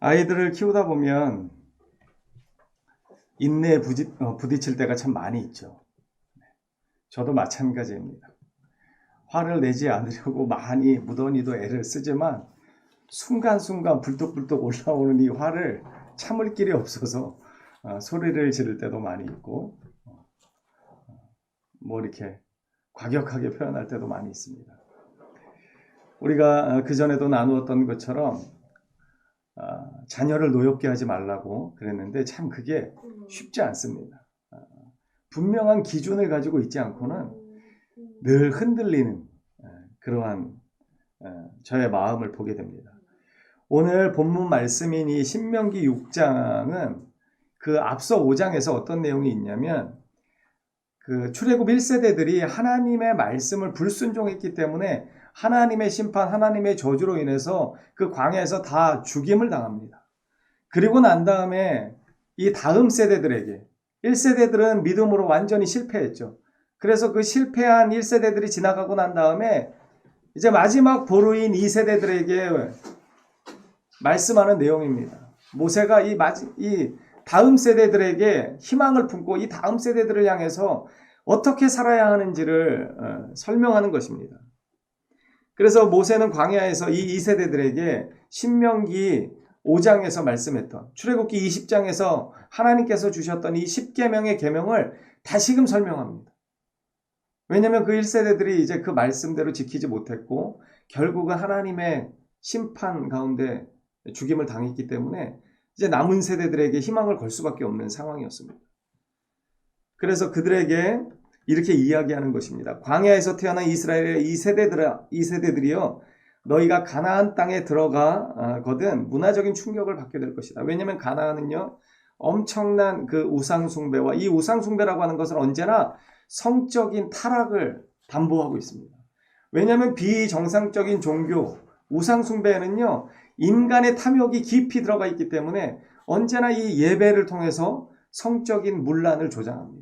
아이들을 키우다 보면 인내에 부지, 어, 부딪힐 때가 참 많이 있죠. 저도 마찬가지입니다. 화를 내지 않으려고 많이 무던히도 애를 쓰지만 순간순간 불뚝불뚝 올라오는 이 화를 참을 길이 없어서 어, 소리를 지를 때도 많이 있고 어, 뭐 이렇게 과격하게 표현할 때도 많이 있습니다. 우리가 그 전에도 나누었던 것처럼 아, 자녀를 노엽게 하지 말라고 그랬는데 참 그게 쉽지 않습니다. 아, 분명한 기준을 가지고 있지 않고는 늘 흔들리는 에, 그러한 에, 저의 마음을 보게 됩니다. 오늘 본문 말씀인 이 신명기 6장은 그 앞서 5장에서 어떤 내용이 있냐면 그 출애굽 1세대들이 하나님의 말씀을 불순종했기 때문에 하나님의 심판, 하나님의 저주로 인해서 그 광야에서 다 죽임을 당합니다. 그리고 난 다음에 이 다음 세대들에게 1세대들은 믿음으로 완전히 실패했죠. 그래서 그 실패한 1세대들이 지나가고 난 다음에 이제 마지막 보루인 2세대들에게 말씀하는 내용입니다. 모세가 이, 마지, 이 다음 세대들에게 희망을 품고 이 다음 세대들을 향해서 어떻게 살아야 하는지를 어, 설명하는 것입니다. 그래서 모세는 광야에서 이 2세대들에게 신명기 5장에서 말씀했던 출애굽기 20장에서 하나님께서 주셨던 이 10계명의 계명을 다시금 설명합니다. 왜냐하면 그 1세대들이 이제 그 말씀대로 지키지 못했고 결국은 하나님의 심판 가운데 죽임을 당했기 때문에 이제 남은 세대들에게 희망을 걸 수밖에 없는 상황이었습니다. 그래서 그들에게 이렇게 이야기하는 것입니다. 광야에서 태어난 이스라엘의 이 세대들 이 세대들이요 너희가 가나안 땅에 들어가거든 문화적인 충격을 받게 될 것이다. 왜냐하면 가나안은요 엄청난 그 우상 숭배와 이 우상 숭배라고 하는 것은 언제나 성적인 타락을 담보하고 있습니다. 왜냐하면 비정상적인 종교 우상 숭배에는요 인간의 탐욕이 깊이 들어가 있기 때문에 언제나 이 예배를 통해서 성적인 문란을 조장합니다.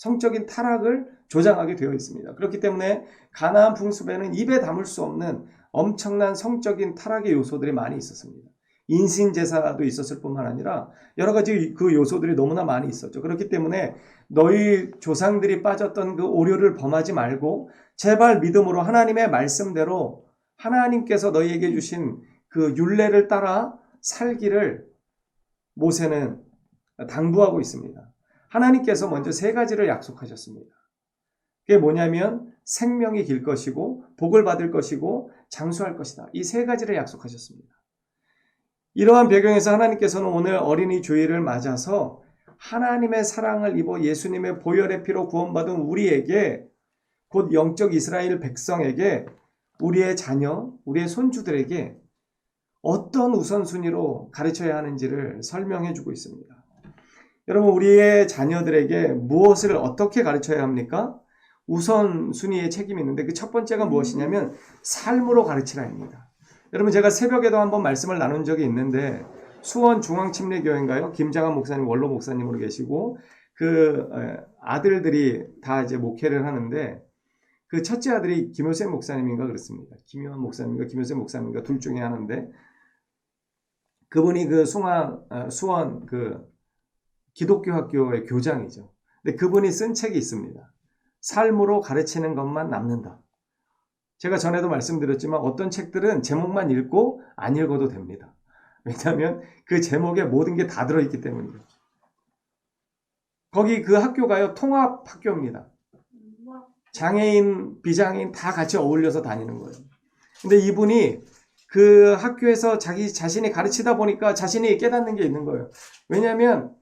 성적인 타락을 조장하게 되어 있습니다. 그렇기 때문에 가나안 풍습에는 입에 담을 수 없는 엄청난 성적인 타락의 요소들이 많이 있었습니다. 인신 제사도 있었을 뿐만 아니라 여러 가지 그 요소들이 너무나 많이 있었죠. 그렇기 때문에 너희 조상들이 빠졌던 그 오류를 범하지 말고 제발 믿음으로 하나님의 말씀대로 하나님께서 너희에게 주신 그 율례를 따라 살기를 모세는 당부하고 있습니다. 하나님께서 먼저 세 가지를 약속하셨습니다. 그게 뭐냐면 생명이 길 것이고 복을 받을 것이고 장수할 것이다. 이 세 가지를 약속하셨습니다. 이러한 배경에서 하나님께서는 오늘 어린이 주일을 맞아서 하나님의 사랑을 입어 예수님의 보혈의 피로 구원받은 우리에게 곧 영적 이스라엘 백성에게 우리의 자녀, 우리의 손주들에게 어떤 우선순위로 가르쳐야 하는지를 설명해 주고 있습니다. 여러분, 우리의 자녀들에게 무엇을 어떻게 가르쳐야 합니까? 우선 순위의 책임이 있는데 그 첫 번째가 무엇이냐면 삶으로 가르치라입니다. 여러분, 제가 새벽에도 한번 말씀을 나눈 적이 있는데 수원 중앙침례교회인가요? 김장한 목사님, 원로 목사님으로 계시고 그 아들들이 다 이제 목회를 하는데 그 첫째 아들이 김효세 목사님인가 그렇습니다. 김효한 목사님인가 김효세 목사님인가 둘 중에 하나인데 그분이 그 숭화, 수원 그 기독교 학교의 교장이죠. 근데 그분이 쓴 책이 있습니다. 삶으로 가르치는 것만 남는다. 제가 전에도 말씀드렸지만 어떤 책들은 제목만 읽고 안 읽어도 됩니다. 왜냐하면 그 제목에 모든 게 다 들어있기 때문이에요. 거기 그 학교가요, 통합 학교입니다. 장애인, 비장애인 다 같이 어울려서 다니는 거예요. 근데 이분이 그 학교에서 자기 자신이 가르치다 보니까 자신이 깨닫는 게 있는 거예요. 왜냐하면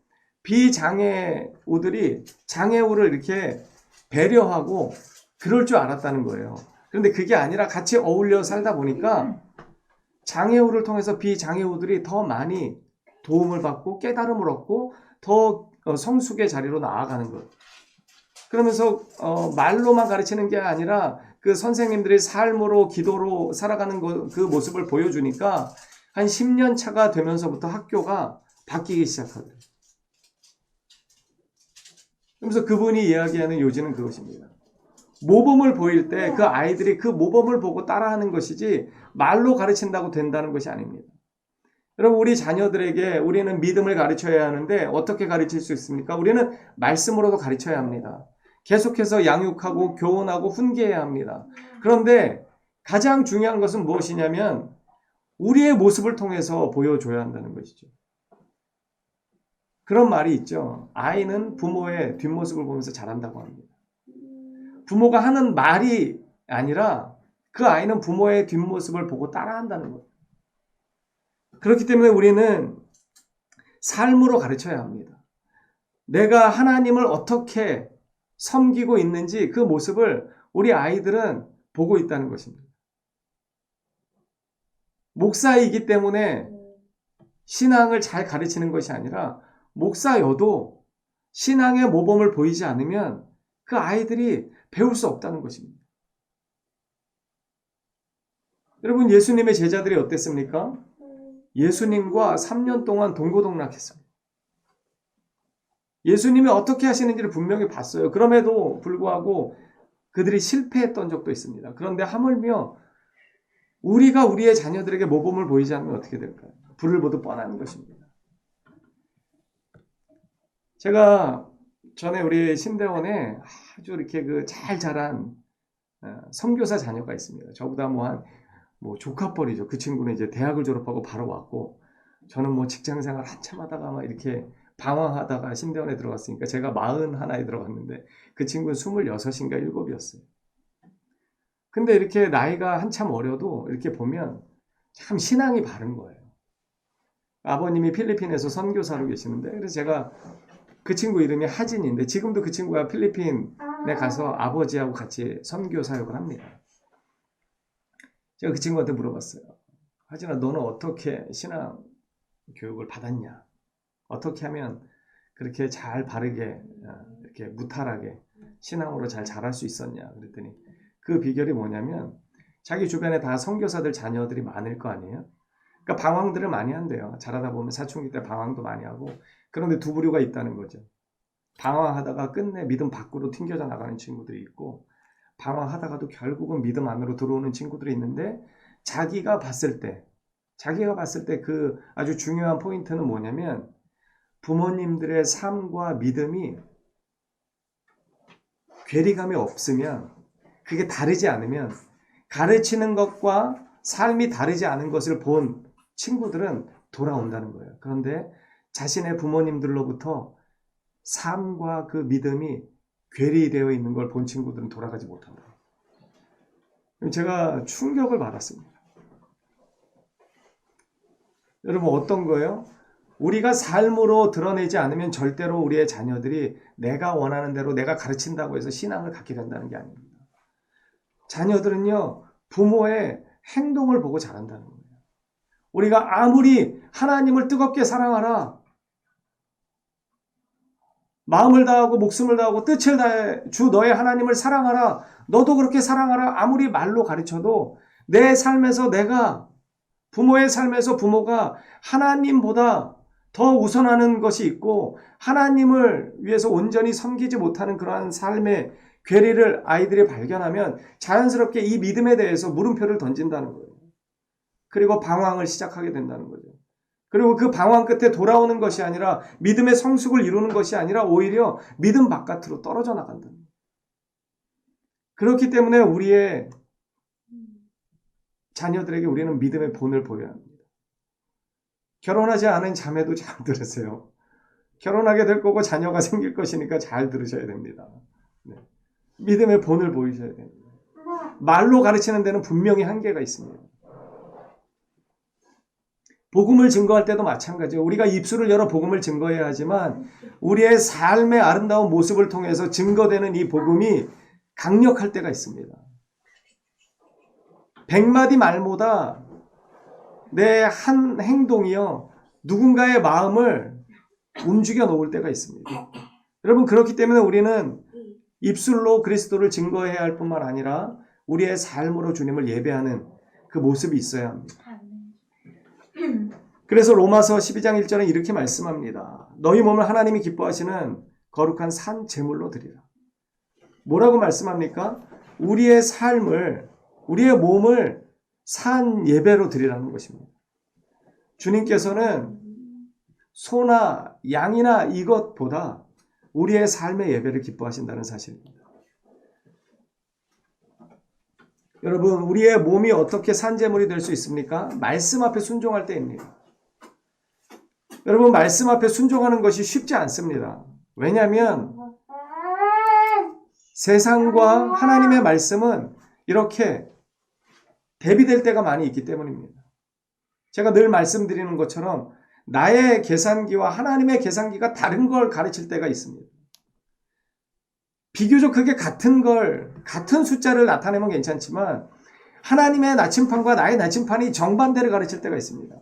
비장애우들이 장애우를 이렇게 배려하고 그럴 줄 알았다는 거예요. 그런데 그게 아니라 같이 어울려 살다 보니까 장애우를 통해서 비장애우들이 더 많이 도움을 받고 깨달음을 얻고 더 어, 성숙의 자리로 나아가는 거예요. 그러면서 어, 말로만 가르치는 게 아니라 그 선생님들이 삶으로 기도로 살아가는 거, 그 모습을 보여주니까 한 10년 차가 되면서부터 학교가 바뀌기 시작하더라고요. 그러면서 그분이 이야기하는 요지는 그것입니다. 모범을 보일 때 그 아이들이 그 모범을 보고 따라하는 것이지 말로 가르친다고 된다는 것이 아닙니다. 여러분 우리 자녀들에게 우리는 믿음을 가르쳐야 하는데 어떻게 가르칠 수 있습니까? 우리는 말씀으로도 가르쳐야 합니다. 계속해서 양육하고 교훈하고 훈계해야 합니다. 그런데 가장 중요한 것은 무엇이냐면 우리의 모습을 통해서 보여줘야 한다는 것이죠. 그런 말이 있죠. 아이는 부모의 뒷모습을 보면서 자란다고 합니다. 부모가 하는 말이 아니라 그 아이는 부모의 뒷모습을 보고 따라한다는 거예요. 그렇기 때문에 우리는 삶으로 가르쳐야 합니다. 내가 하나님을 어떻게 섬기고 있는지 그 모습을 우리 아이들은 보고 있다는 것입니다. 목사이기 때문에 신앙을 잘 가르치는 것이 아니라 목사여도 신앙의 모범을 보이지 않으면 그 아이들이 배울 수 없다는 것입니다. 여러분, 예수님의 제자들이 어땠습니까? 예수님과 3년 동안 동고동락했습니다. 예수님이 어떻게 하시는지를 분명히 봤어요. 그럼에도 불구하고 그들이 실패했던 적도 있습니다. 그런데 하물며 우리가 우리의 자녀들에게 모범을 보이지 않으면 어떻게 될까요? 불을 보듯 뻔한 것입니다. 제가 전에 우리 신대원에 아주 이렇게 그 잘 자란 어, 선교사 자녀가 있습니다. 저보다 뭐한뭐 조카뻘이죠. 그 친구는 이제 대학을 졸업하고 바로 왔고 저는 뭐 직장 생활 한참 하다가 막 이렇게 방황하다가 신대원에 들어갔으니까 제가 마흔 하나에 들어갔는데 그 친구는 스물여섯인가 일곱이었어요. 근데 이렇게 나이가 한참 어려도 이렇게 보면 참 신앙이 바른 거예요. 아버님이 필리핀에서 선교사로 계시는데 그래서 제가 그 친구 이름이 하진인데 지금도 그 친구가 필리핀에 가서 아버지하고 같이 선교 사역을 합니다. 제가 그 친구한테 물어봤어요. 하진아 너는 어떻게 신앙 교육을 받았냐? 어떻게 하면 그렇게 잘 바르게 어, 이렇게 무탈하게 신앙으로 잘 자랄 수 있었냐? 그랬더니 그 비결이 뭐냐면 자기 주변에 다 선교사들 자녀들이 많을 거 아니에요. 그러니까 방황들을 많이 한대요. 자라다 보면 사춘기 때 방황도 많이 하고 그런데 두 부류가 있다는 거죠. 방황하다가 끝내 믿음 밖으로 튕겨져 나가는 친구들이 있고 방황하다가도 결국은 믿음 안으로 들어오는 친구들이 있는데 자기가 봤을 때 자기가 봤을 때 그 아주 중요한 포인트는 뭐냐면 부모님들의 삶과 믿음이 괴리감이 없으면 그게 다르지 않으면 가르치는 것과 삶이 다르지 않은 것을 본 친구들은 돌아온다는 거예요. 그런데 자신의 부모님들로부터 삶과 그 믿음이 괴리되어 있는 걸 본 친구들은 돌아가지 못한다. 제가 충격을 받았습니다. 여러분 어떤 거예요? 우리가 삶으로 드러내지 않으면 절대로 우리의 자녀들이 내가 원하는 대로 내가 가르친다고 해서 신앙을 갖게 된다는 게 아닙니다. 자녀들은요, 부모의 행동을 보고 자란다는 거예요. 우리가 아무리 하나님을 뜨겁게 사랑하라, 마음을 다하고 목숨을 다하고 뜻을 다해 주 너의 하나님을 사랑하라. 너도 그렇게 사랑하라. 아무리 말로 가르쳐도 내 삶에서 내가 부모의 삶에서 부모가 하나님보다 더 우선하는 것이 있고 하나님을 위해서 온전히 섬기지 못하는 그러한 삶의 괴리를 아이들이 발견하면 자연스럽게 이 믿음에 대해서 물음표를 던진다는 거예요. 그리고 방황을 시작하게 된다는 거죠. 그리고 그 방황 끝에 돌아오는 것이 아니라 믿음의 성숙을 이루는 것이 아니라 오히려 믿음 바깥으로 떨어져 나간다. 그렇기 때문에 우리의 자녀들에게 우리는 믿음의 본을 보여야 합니다. 결혼하지 않은 자매도 잘 들으세요. 결혼하게 될 거고 자녀가 생길 것이니까 잘 들으셔야 됩니다. 네. 믿음의 본을 보이셔야 됩니다. 말로 가르치는 데는 분명히 한계가 있습니다. 복음을 증거할 때도 마찬가지예요. 우리가 입술을 열어 복음을 증거해야 하지만 우리의 삶의 아름다운 모습을 통해서 증거되는 이 복음이 강력할 때가 있습니다. 백마디 말보다 내 한 행동이요 누군가의 마음을 움직여 놓을 때가 있습니다. 여러분 그렇기 때문에 우리는 입술로 그리스도를 증거해야 할 뿐만 아니라 우리의 삶으로 주님을 예배하는 그 모습이 있어야 합니다. 그래서 로마서 12장 1절은 이렇게 말씀합니다. 너희 몸을 하나님이 기뻐하시는 거룩한 산 제물로 드리라. 뭐라고 말씀합니까? 우리의 삶을 우리의 몸을 산 예배로 드리라는 것입니다. 주님께서는 소나 양이나 이것보다 우리의 삶의 예배를 기뻐하신다는 사실입니다. 여러분, 우리의 몸이 어떻게 산재물이 될 수 있습니까? 말씀 앞에 순종할 때입니다. 여러분, 말씀 앞에 순종하는 것이 쉽지 않습니다. 왜냐하면 세상과 하나님의 말씀은 이렇게 대비될 때가 많이 있기 때문입니다. 제가 늘 말씀드리는 것처럼 나의 계산기와 하나님의 계산기가 다른 걸 가르칠 때가 있습니다. 비교적 그게 같은 걸, 같은 숫자를 나타내면 괜찮지만 하나님의 나침판과 나의 나침판이 정반대를 가르칠 때가 있습니다.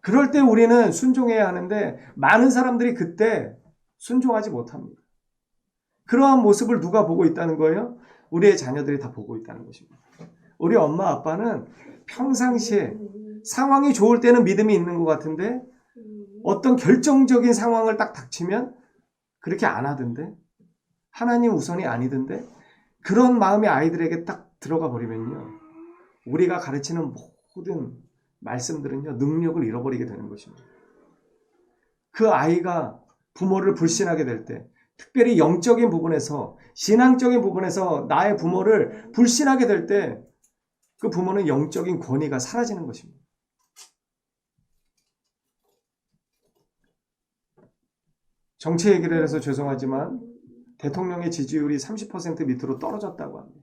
그럴 때 우리는 순종해야 하는데 많은 사람들이 그때 순종하지 못합니다. 그러한 모습을 누가 보고 있다는 거예요? 우리의 자녀들이 다 보고 있다는 것입니다. 우리 엄마 아빠는 평상시에 상황이 좋을 때는 믿음이 있는 것 같은데 어떤 결정적인 상황을 딱 닥치면 그렇게 안 하던데 하나님 우선이 아니던데 그런 마음이 아이들에게 딱 들어가 버리면요 우리가 가르치는 모든 말씀들은요 능력을 잃어버리게 되는 것입니다. 그 아이가 부모를 불신하게 될 때 특별히 영적인 부분에서 신앙적인 부분에서 나의 부모를 불신하게 될 때 그 부모는 영적인 권위가 사라지는 것입니다. 정치 얘기를 해서 죄송하지만 대통령의 지지율이 30% 밑으로 떨어졌다고 합니다.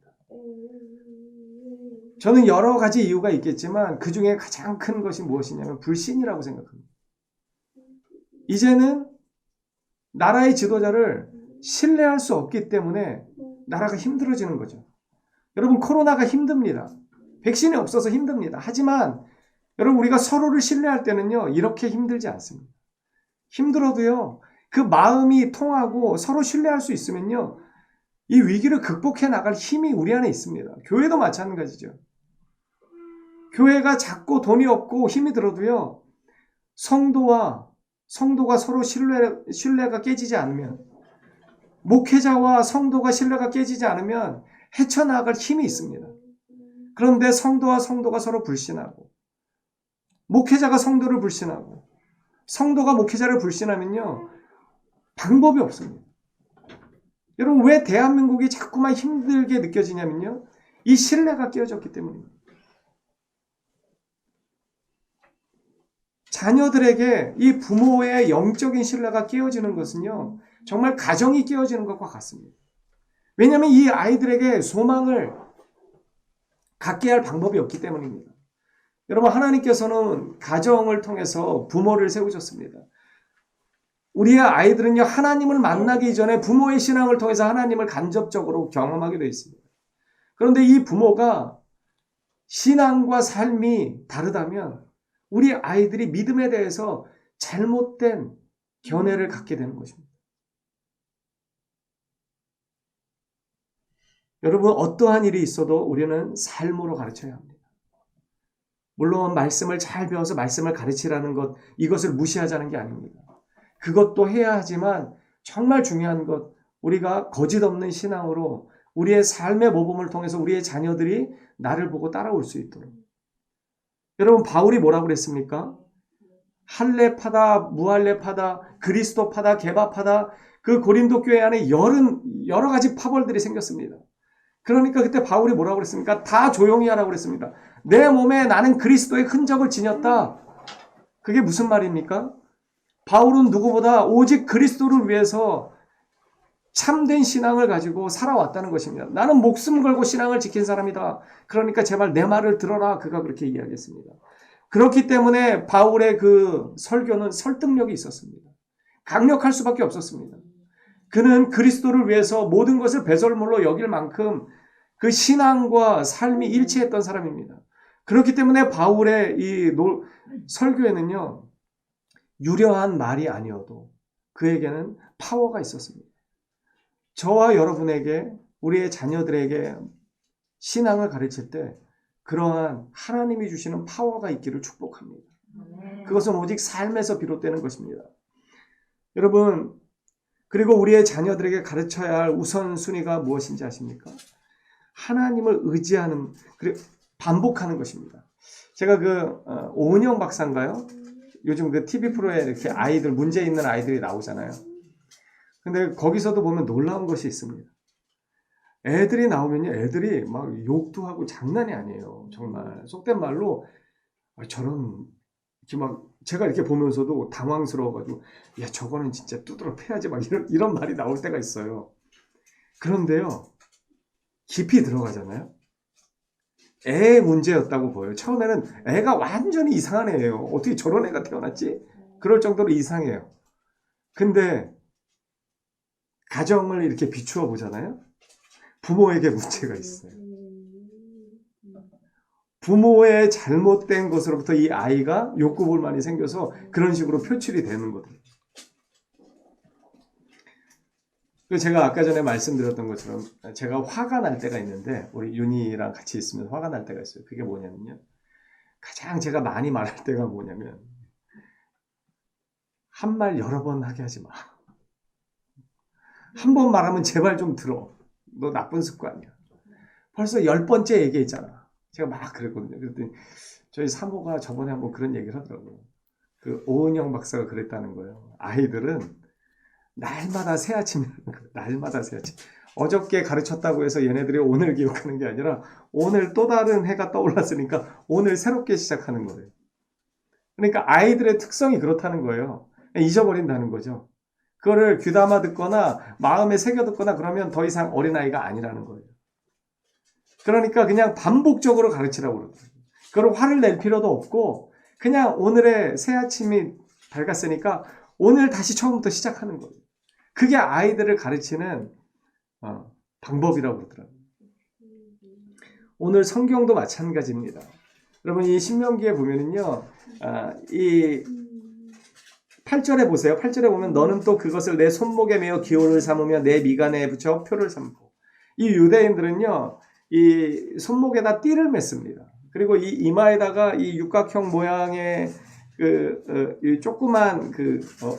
저는 여러 가지 이유가 있겠지만 그 중에 가장 큰 것이 무엇이냐면 불신이라고 생각합니다. 이제는 나라의 지도자를 신뢰할 수 없기 때문에 나라가 힘들어지는 거죠. 여러분 코로나가 힘듭니다. 백신이 없어서 힘듭니다. 하지만 여러분 우리가 서로를 신뢰할 때는요 이렇게 힘들지 않습니다. 힘들어도요 그 마음이 통하고 서로 신뢰할 수 있으면요 이 위기를 극복해 나갈 힘이 우리 안에 있습니다. 교회도 마찬가지죠. 교회가 작고 돈이 없고 힘이 들어도요 성도와 성도가 서로 신뢰, 신뢰가 깨지지 않으면 목회자와 성도가 신뢰가 깨지지 않으면 헤쳐나갈 힘이 있습니다. 그런데 성도와 성도가 서로 불신하고 목회자가 성도를 불신하고 성도가 목회자를 불신하면요 방법이 없습니다. 여러분 왜 대한민국이 자꾸만 힘들게 느껴지냐면요 이 신뢰가 깨어졌기 때문입니다. 자녀들에게 이 부모의 영적인 신뢰가 깨어지는 것은요 정말 가정이 깨어지는 것과 같습니다. 왜냐하면 이 아이들에게 소망을 갖게 할 방법이 없기 때문입니다. 여러분, 하나님께서는 가정을 통해서 부모를 세우셨습니다. 우리의 아이들은요, 하나님을 만나기 전에 부모의 신앙을 통해서 하나님을 간접적으로 경험하게 되어 있습니다. 그런데 이 부모가 신앙과 삶이 다르다면 우리 아이들이 믿음에 대해서 잘못된 견해를 갖게 되는 것입니다. 여러분, 어떠한 일이 있어도 우리는 삶으로 가르쳐야 합니다. 물론, 말씀을 잘 배워서 말씀을 가르치라는 것, 이것을 무시하자는 게 아닙니다. 그것도 해야 하지만, 정말 중요한 것, 우리가 거짓 없는 신앙으로 우리의 삶의 모범을 통해서 우리의 자녀들이 나를 보고 따라올 수 있도록. 여러분, 바울이 뭐라고 그랬습니까? 할례파다, 무할례파다, 그리스도파다, 개바파다, 그 고린도 교회 안에 여러, 여러 가지 파벌들이 생겼습니다. 그러니까 그때 바울이 뭐라고 그랬습니까? 다 조용히 하라고 그랬습니다. 내 몸에 나는 그리스도의 흔적을 지녔다. 그게 무슨 말입니까? 바울은 누구보다 오직 그리스도를 위해서 참된 신앙을 가지고 살아왔다는 것입니다. 나는 목숨 걸고 신앙을 지킨 사람이다. 그러니까 제발 내 말을 들어라. 그가 그렇게 이야기했습니다. 그렇기 때문에 바울의 그 설교는 설득력이 있었습니다. 강력할 수밖에 없었습니다. 그는 그리스도를 위해서 모든 것을 배설물로 여길 만큼 그 신앙과 삶이 일치했던 사람입니다. 그렇기 때문에 바울의 이 노, 설교에는요, 유려한 말이 아니어도 그에게는 파워가 있었습니다. 저와 여러분에게, 우리의 자녀들에게 신앙을 가르칠 때 그러한 하나님이 주시는 파워가 있기를 축복합니다. 그것은 오직 삶에서 비롯되는 것입니다. 여러분, 그리고 우리의 자녀들에게 가르쳐야 할 우선순위가 무엇인지 아십니까? 하나님을 의지하는, 반복하는 것입니다. 제가 그, 어, 오은영 박사인가요? 요즘 그 TV 프로에 이렇게 아이들 문제 있는 아이들이 나오잖아요. 근데 거기서도 보면 놀라운 것이 있습니다. 애들이 나오면요, 애들이 막 욕도 하고 장난이 아니에요. 정말 속된 말로 아, 저런 이렇게 막 제가 이렇게 보면서도 당황스러워가지고 야 저거는 진짜 두드러 패야지 막 이런 이런 말이 나올 때가 있어요. 그런데요, 깊이 들어가잖아요. 애의 문제였다고 보여요. 처음에는 애가 완전히 이상한 애예요. 어떻게 저런 애가 태어났지? 그럴 정도로 이상해요. 근데 가정을 이렇게 비추어 보잖아요. 부모에게 문제가 있어요. 부모의 잘못된 것으로부터 이 아이가 욕구불 만이 생겨서 그런 식으로 표출이 되는. 그리고 제가 아까 전에 말씀드렸던 것처럼 제가 화가 날 때가 있는데 우리 윤희랑 같이 있으면 화가 날 때가 있어요. 그게 뭐냐면요. 가장 제가 많이 말할 때가 뭐냐면 한 말 여러 번 하게 하지 마. 한 번 말하면 제발 좀 들어. 너 나쁜 습관이야. 벌써 열 번째 얘기했잖아. 제가 막 그랬거든요. 그랬더니 저희 사모가 저번에 한번 그런 얘기를 하더라고요. 그 오은영 박사가 그랬다는 거예요. 아이들은 날마다 새 아침에 날마다 새 아침. 어저께 가르쳤다고 해서 얘네들이 오늘 기억하는 게 아니라 오늘 또 다른 해가 떠올랐으니까 오늘 새롭게 시작하는 거예요. 그러니까 아이들의 특성이 그렇다는 거예요. 잊어버린다는 거죠. 그거를 귀담아 듣거나 마음에 새겨 듣거나 그러면 더 이상 어린아이가 아니라는 거예요. 그러니까 그냥 반복적으로 가르치라고 그러더라고요. 그걸 화를 낼 필요도 없고 그냥 오늘의 새 아침이 밝았으니까 오늘 다시 처음부터 시작하는 거예요. 그게 아이들을 가르치는 어, 방법이라고 그러더라고요. 오늘 성경도 마찬가지입니다. 여러분 이 신명기에 보면은요, 아, 이 8절에 보세요. 8절에 보면 너는 또 그것을 내 손목에 메어 기호를 삼으며 내 미간에 붙여 표를 삼고 이 유대인들은요, 이 손목에다 띠를 맸습니다. 그리고 이 이마에다가 이 육각형 모양의 그, 어, 이 조그만 그, 어,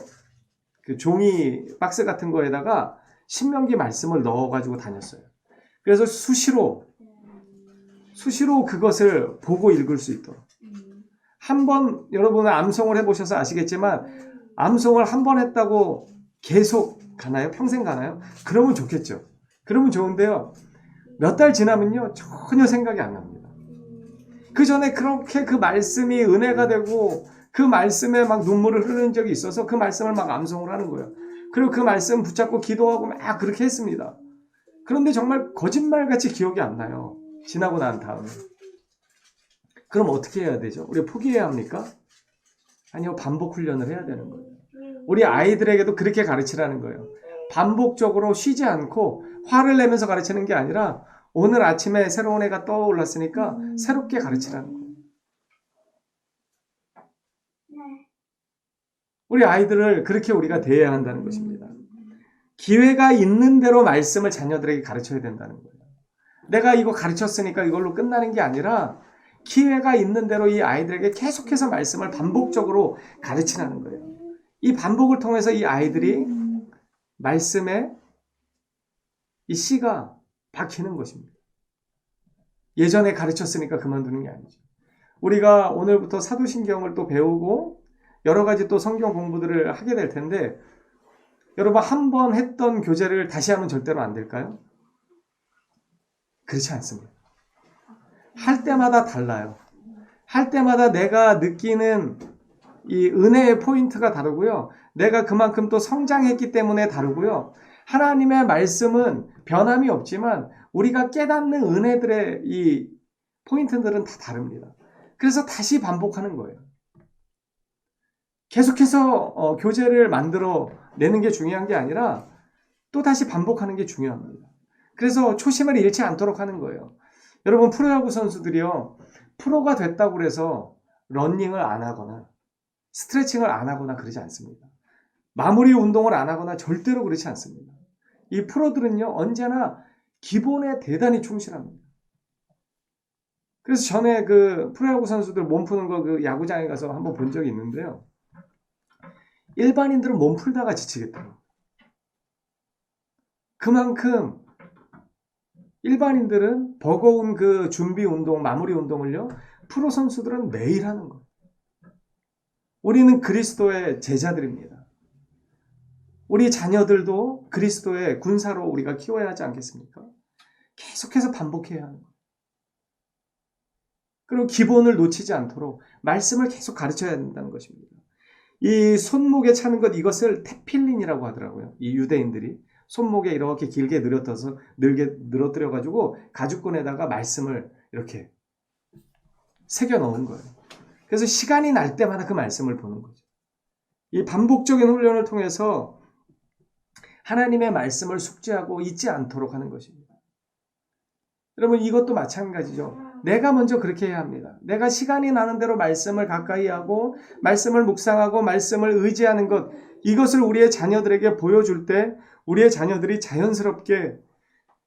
그 종이 박스 같은 거에다가 신명기 말씀을 넣어가지고 다녔어요. 그래서 수시로, 수시로 그것을 보고 읽을 수 있도록. 한 번, 여러분은 암송을 해보셔서 아시겠지만, 암송을 한 번 했다고 계속 가나요? 평생 가나요? 그러면 좋겠죠. 그러면 좋은데요. 몇 달 지나면요, 전혀 생각이 안 납니다. 그 전에 그렇게 그 말씀이 은혜가 되고, 그 말씀에 막 눈물을 흐르는 적이 있어서 그 말씀을 막 암송을 하는 거예요. 그리고 그 말씀 붙잡고 기도하고 막 그렇게 했습니다. 그런데 정말 거짓말같이 기억이 안 나요. 지나고 난 다음에. 그럼 어떻게 해야 되죠? 우리 포기해야 합니까? 아니요, 반복 훈련을 해야 되는 거예요. 우리 아이들에게도 그렇게 가르치라는 거예요. 반복적으로 쉬지 않고 화를 내면서 가르치는 게 아니라 오늘 아침에 새로운 애가 떠올랐으니까 새롭게 가르치라는 거예요. 우리 아이들을 그렇게 우리가 대해야 한다는 것입니다. 기회가 있는 대로 말씀을 자녀들에게 가르쳐야 된다는 거예요. 내가 이거 가르쳤으니까 이걸로 끝나는 게 아니라 기회가 있는 대로 이 아이들에게 계속해서 말씀을 반복적으로 가르치라는 거예요. 이 반복을 통해서 이 아이들이 말씀에 이 씨가 박히는 것입니다. 예전에 가르쳤으니까 그만두는 게 아니죠. 우리가 오늘부터 사도신경을 또 배우고 여러 가지 또 성경 공부들을 하게 될 텐데 여러분 한 번 했던 교재를 다시 하면 절대로 안 될까요? 그렇지 않습니다. 할 때마다 달라요. 할 때마다 내가 느끼는 이 은혜의 포인트가 다르고요. 내가 그만큼 또 성장했기 때문에 다르고요. 하나님의 말씀은 변함이 없지만 우리가 깨닫는 은혜들의 이 포인트들은 다 다릅니다. 그래서 다시 반복하는 거예요. 계속해서 어, 교재를 만들어 내는 게 중요한 게 아니라 또 다시 반복하는 게 중요합니다. 그래서 초심을 잃지 않도록 하는 거예요. 여러분 프로야구 선수들이요 프로가 됐다고 그래서 런닝을 안 하거나 스트레칭을 안 하거나 그러지 않습니다. 마무리 운동을 안 하거나 절대로 그렇지 않습니다. 이 프로들은요 언제나 기본에 대단히 충실합니다. 그래서 전에 그 프로야구 선수들 몸 푸는 거 그 야구장에 가서 한번 본 적이 있는데요. 일반인들은 몸 풀다가 지치겠더라고요. 그만큼 일반인들은 버거운 그 준비 운동, 마무리 운동을요, 프로 선수들은 매일 하는 거예요. 우리는 그리스도의 제자들입니다. 우리 자녀들도 그리스도의 군사로 우리가 키워야 하지 않겠습니까? 계속해서 반복해야 하는 거예요. 그리고 기본을 놓치지 않도록 말씀을 계속 가르쳐야 된다는 것입니다. 이 손목에 차는 것 이것을 테필린이라고 하더라고요. 이 유대인들이 손목에 이렇게 길게 늘어떠서 늘게 늘어뜨려 가지고 가죽끈에다가 말씀을 이렇게 새겨 넣은 거예요. 그래서 시간이 날 때마다 그 말씀을 보는 거죠. 이 반복적인 훈련을 통해서 하나님의 말씀을 숙지하고 잊지 않도록 하는 것입니다. 여러분 이것도 마찬가지죠. 내가 먼저 그렇게 해야 합니다. 내가 시간이 나는 대로 말씀을 가까이 하고 말씀을 묵상하고 말씀을 의지하는 것 이것을 우리의 자녀들에게 보여줄 때 우리의 자녀들이 자연스럽게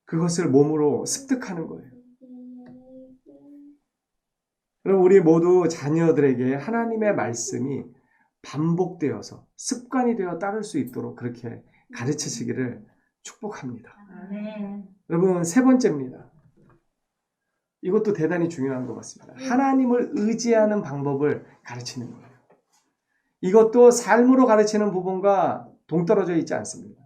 그것을 몸으로 습득하는 거예요. 그럼 우리 모두 자녀들에게 하나님의 말씀이 반복되어서 습관이 되어 따를 수 있도록 그렇게 가르치시기를 축복합니다. 아멘. 여러분 세 번째입니다. 이것도 대단히 중요한 것 같습니다. 하나님을 의지하는 방법을 가르치는 거예요. 이것도 삶으로 가르치는 부분과 동떨어져 있지 않습니다.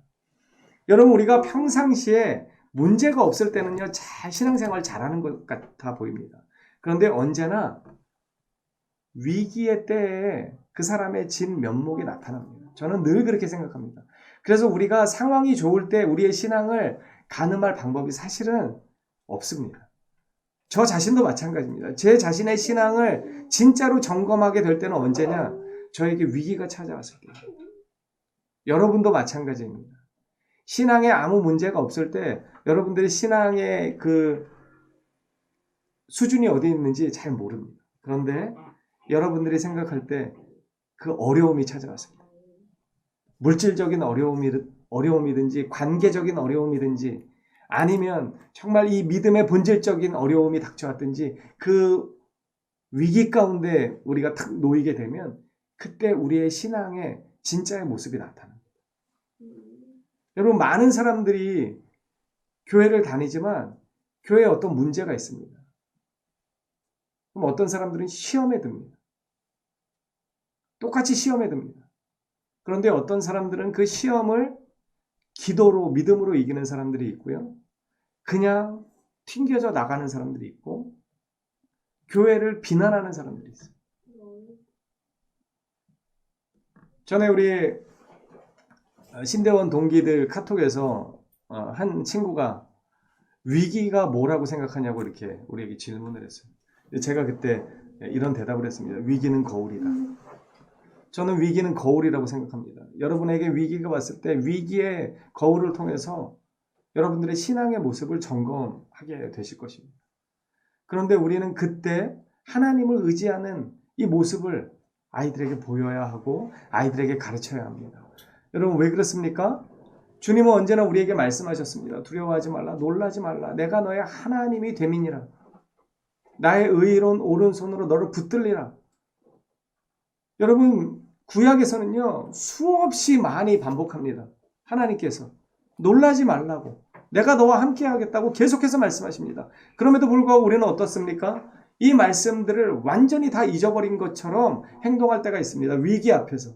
여러분 우리가 평상시에 문제가 없을 때는요 잘 신앙생활 잘하는 것 같아 보입니다. 그런데 언제나 위기의 때에 그 사람의 진 면목이 나타납니다. 저는 늘 그렇게 생각합니다. 그래서 우리가 상황이 좋을 때 우리의 신앙을 가늠할 방법이 사실은 없습니다. 저 자신도 마찬가지입니다. 제 자신의 신앙을 진짜로 점검하게 될 때는 언제냐? 저에게 위기가 찾아왔을 때. 여러분도 마찬가지입니다. 신앙에 아무 문제가 없을 때 여러분들이 신앙의 그 수준이 어디 있는지 잘 모릅니다. 그런데 여러분들이 생각할 때 그 어려움이 찾아왔습니다. 물질적인 어려움이, 어려움이든지 관계적인 어려움이든지 아니면 정말 이 믿음의 본질적인 어려움이 닥쳐왔든지 그 위기 가운데 우리가 탁 놓이게 되면 그때 우리의 신앙의 진짜의 모습이 나타납니다. 여러분 많은 사람들이 교회를 다니지만 교회에 어떤 문제가 있습니다. 그럼 어떤 사람들은 시험에 듭니다. 똑같이 시험에 듭니다. 그런데 어떤 사람들은 그 시험을 기도로 믿음으로 이기는 사람들이 있고요. 그냥 튕겨져 나가는 사람들이 있고 교회를 비난하는 사람들이 있어요. 전에 우리 신대원 동기들 카톡에서 어, 한 친구가 위기가 뭐라고 생각하냐고 이렇게 우리에게 질문을 했어요. 제가 그때 이런 대답을 했습니다. 위기는 거울이다. 저는 위기는 거울이라고 생각합니다. 여러분에게 위기가 왔을 때 위기의 거울을 통해서 여러분들의 신앙의 모습을 점검하게 되실 것입니다. 그런데 우리는 그때 하나님을 의지하는 이 모습을 아이들에게 보여야 하고 아이들에게 가르쳐야 합니다. 여러분 왜 그렇습니까? 주님은 언제나 우리에게 말씀하셨습니다. 두려워하지 말라, 놀라지 말라. 내가 너의 하나님이 됨이니라. 나의 의로운 오른손으로 너를 붙들리라. 여러분 구약에서는요 수없이 많이 반복합니다. 하나님께서 놀라지 말라고 내가 너와 함께 하겠다고 계속해서 말씀하십니다. 그럼에도 불구하고 우리는 어떻습니까? 이 말씀들을 완전히 다 잊어버린 것처럼 행동할 때가 있습니다. 위기 앞에서.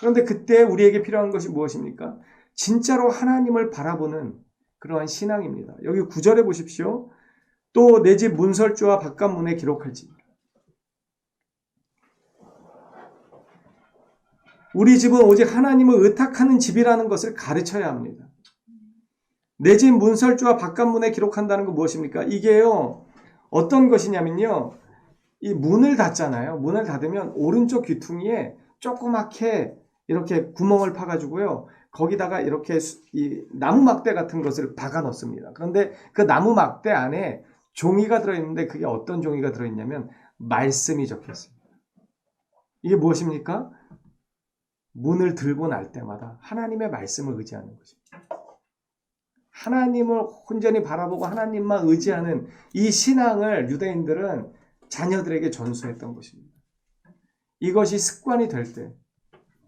그런데 그때 우리에게 필요한 것이 무엇입니까? 진짜로 하나님을 바라보는 그러한 신앙입니다. 여기 구절에 보십시오. 또 내 집 문설주와 바깥문에 기록할지. 우리 집은 오직 하나님을 의탁하는 집이라는 것을 가르쳐야 합니다. 내 집 문설주와 바깥문에 기록한다는 건 무엇입니까? 이게요, 어떤 것이냐면요, 이 문을 닫잖아요. 문을 닫으면 오른쪽 귀퉁이에 조그맣게 이렇게 구멍을 파가지고요, 거기다가 이렇게 이 나무 막대 같은 것을 박아 넣습니다. 그런데 그 나무 막대 안에 종이가 들어있는데 그게 어떤 종이가 들어있냐면 말씀이 적혀 있습니다. 이게 무엇입니까? 문을 들고 날 때마다 하나님의 말씀을 의지하는 것입니다. 하나님을 온전히 바라보고 하나님만 의지하는 이 신앙을 유대인들은 자녀들에게 전수했던 것입니다. 이것이 습관이 될 때,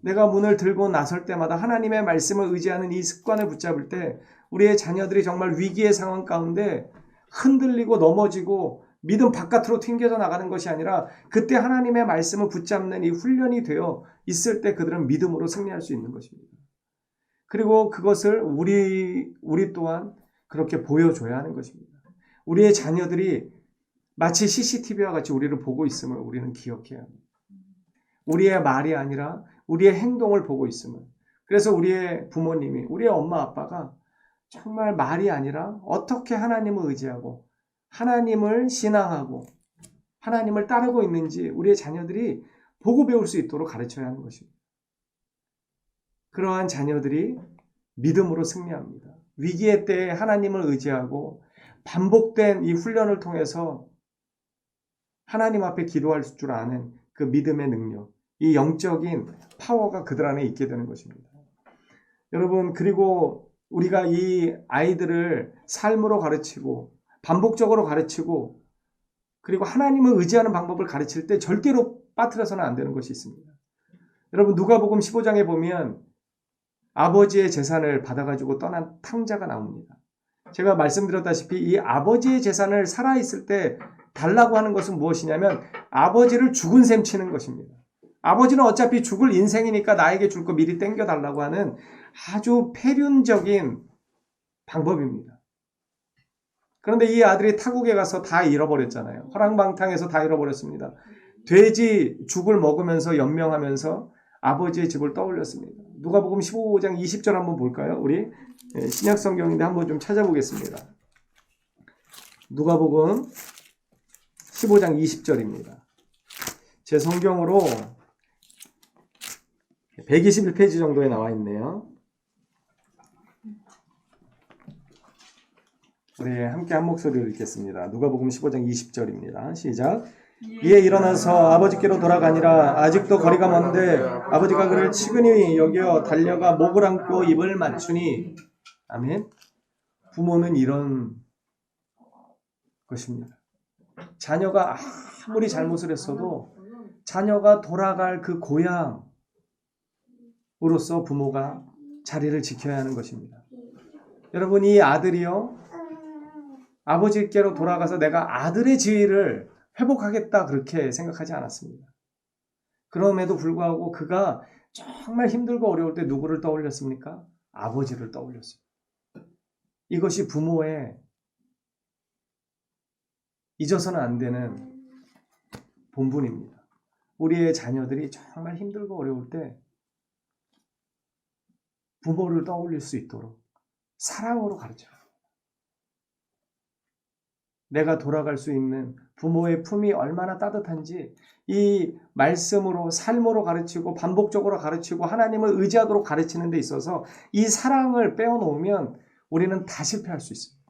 내가 문을 들고 나설 때마다 하나님의 말씀을 의지하는 이 습관을 붙잡을 때, 우리의 자녀들이 정말 위기의 상황 가운데 흔들리고 넘어지고 믿음 바깥으로 튕겨져 나가는 것이 아니라 그때 하나님의 말씀을 붙잡는 이 훈련이 되어 있을 때 그들은 믿음으로 승리할 수 있는 것입니다. 그리고 그것을 우리 우리 또한 그렇게 보여줘야 하는 것입니다. 우리의 자녀들이 마치 CCTV와 같이 우리를 보고 있음을 우리는 기억해야 합니다. 우리의 말이 아니라 우리의 행동을 보고 있음을. 그래서 우리의 부모님이, 우리의 엄마 아빠가 정말 말이 아니라 어떻게 하나님을 의지하고 하나님을 신앙하고 하나님을 따르고 있는지 우리의 자녀들이 보고 배울 수 있도록 가르쳐야 하는 것입니다. 그러한 자녀들이 믿음으로 승리합니다. 위기의 때에 하나님을 의지하고 반복된 이 훈련을 통해서 하나님 앞에 기도할 줄 아는 그 믿음의 능력, 이 영적인 파워가 그들 안에 있게 되는 것입니다. 여러분, 그리고 우리가 이 아이들을 삶으로 가르치고 반복적으로 가르치고 그리고 하나님을 의지하는 방법을 가르칠 때 절대로 빠뜨려서는 안 되는 것이 있습니다. 여러분, 누가복음 15장에 보면 아버지의 재산을 받아가지고 떠난 탕자가 나옵니다. 제가 말씀드렸다시피 이 아버지의 재산을 살아있을 때 달라고 하는 것은 무엇이냐면 아버지를 죽은 셈 치는 것입니다. 아버지는 어차피 죽을 인생이니까 나에게 줄 거 미리 땡겨 달라고 하는 아주 폐륜적인 방법입니다. 그런데 이 아들이 타국에 가서 다 잃어버렸잖아요. 허랑방탕에서 다 잃어버렸습니다. 돼지 죽을 먹으면서 연명하면서 아버지의 집을 떠올렸습니다. 누가복음 15장 20절 한번 볼까요? 우리 예, 신약 성경인데 한번 좀 찾아보겠습니다. 누가복음 15장 20절입니다. 제 성경으로 121페이지 정도에 나와 있네요. 우리 함께 한 목소리로 읽겠습니다. 누가복음 15장 20절입니다. 시작. 이에 일어나서 아버지께로 돌아가니라 아직도 거리가 먼데 아버지가 그를 치근히 여겨 달려가 목을 안고 입을 맞추니 아멘. 부모는 이런 것입니다. 자녀가 아무리 잘못을 했어도 자녀가 돌아갈 그 고향으로서 부모가 자리를 지켜야 하는 것입니다. 여러분 이 아들이요 아버지께로 돌아가서 내가 아들의 지위를 회복하겠다 그렇게 생각하지 않았습니다. 그럼에도 불구하고 그가 정말 힘들고 어려울 때 누구를 떠올렸습니까? 아버지를 떠올렸습니다. 이것이 부모의 잊어서는 안 되는 본분입니다. 우리의 자녀들이 정말 힘들고 어려울 때 부모를 떠올릴 수 있도록 사랑으로 가르쳐요. 내가 돌아갈 수 있는 부모의 품이 얼마나 따뜻한지 이 말씀으로 삶으로 가르치고 반복적으로 가르치고 하나님을 의지하도록 가르치는 데 있어서 이 사랑을 빼어놓으면 우리는 다 실패할 수 있습니다.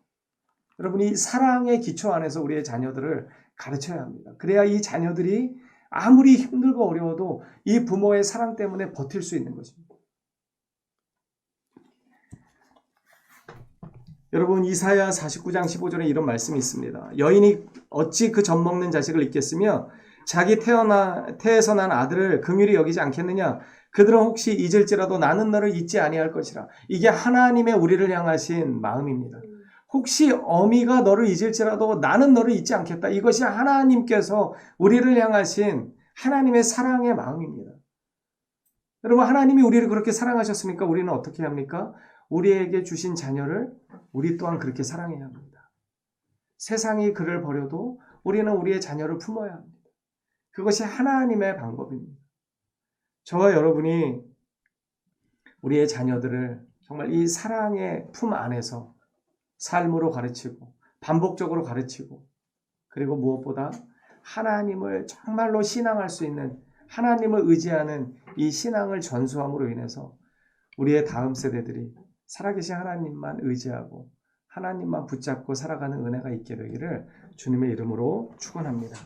여러분 이 사랑의 기초 안에서 우리의 자녀들을 가르쳐야 합니다. 그래야 이 자녀들이 아무리 힘들고 어려워도 이 부모의 사랑 때문에 버틸 수 있는 것입니다. 여러분 이사야 49장 15절에 이런 말씀이 있습니다. 여인이 어찌 그 젖 먹는 자식을 잊겠으며 자기 태어나 태에서 난 아들을 긍휼히 여기지 않겠느냐? 그들은 혹시 잊을지라도 나는 너를 잊지 아니할 것이라. 이게 하나님의 우리를 향하신 마음입니다. 혹시 어미가 너를 잊을지라도 나는 너를 잊지 않겠다. 이것이 하나님께서 우리를 향하신 하나님의 사랑의 마음입니다. 여러분 하나님이 우리를 그렇게 사랑하셨으니까 우리는 어떻게 합니까? 우리에게 주신 자녀를 우리 또한 그렇게 사랑해야 합니다. 세상이 그를 버려도 우리는 우리의 자녀를 품어야 합니다. 그것이 하나님의 방법입니다. 저와 여러분이 우리의 자녀들을 정말 이 사랑의 품 안에서 삶으로 가르치고 반복적으로 가르치고 그리고 무엇보다 하나님을 정말로 신앙할 수 있는 하나님을 의지하는 이 신앙을 전수함으로 인해서 우리의 다음 세대들이 살아계신 하나님만 의지하고 하나님만 붙잡고 살아가는 은혜가 있게 되기를 주님의 이름으로 축원합니다.